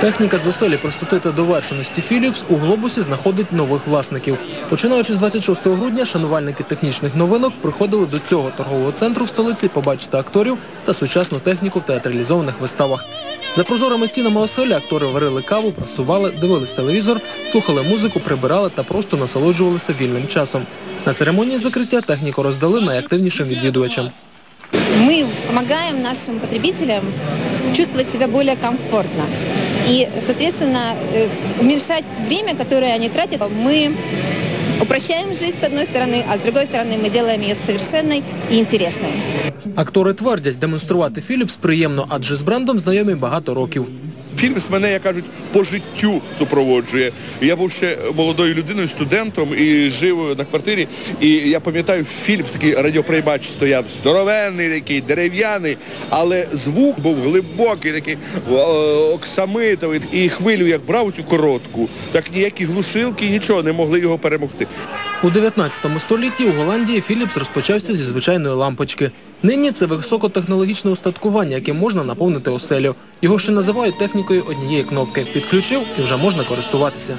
Техніка з оселі простоти та довершеності Philips у глобусі знаходить нових власників. Починаючи з 26 грудня, шанувальники технічних новинок приходили до цього торгового центру в столиці побачити акторів та сучасну техніку в театралізованих виставах. За прозорими стінами оселі актори варили каву, прасували, дивились телевізор, слухали музику, прибирали та просто насолоджувалися вільним часом. На церемонії закриття техніку роздали найактивнішим відвідувачам. Мы помогаем нашим потребителям чувствовать себя более комфортно. И, соответственно, э, уменьшать время, которое они тратят, мы упрощаем жизнь с одной стороны, а с другой стороны мы делаем ее совершенной и интересной. Актори твердять, демонструвати Philips приємно, адже з брендом знайомі багато років. Фільмс мене, як кажуть, по життю супроводжує. Я був ще молодою людиною, студентом і жив на квартирі. І я пам'ятаю, Філіпс такий радіоприймач стояв здоровенний, такий дерев'яний, але звук був глибокий, такий оксамитовий. І хвилю як брав цю коротку, так ніякі глушилки, нічого не могли його перемогти. У 19 столітті у Голландії Філіпс розпочався зі звичайної лампочки. Нині це високотехнологічне устаткування, яким можна наповнити оселю. Його ще називають технікою однієї кнопки. Підключив і вже можна користуватися.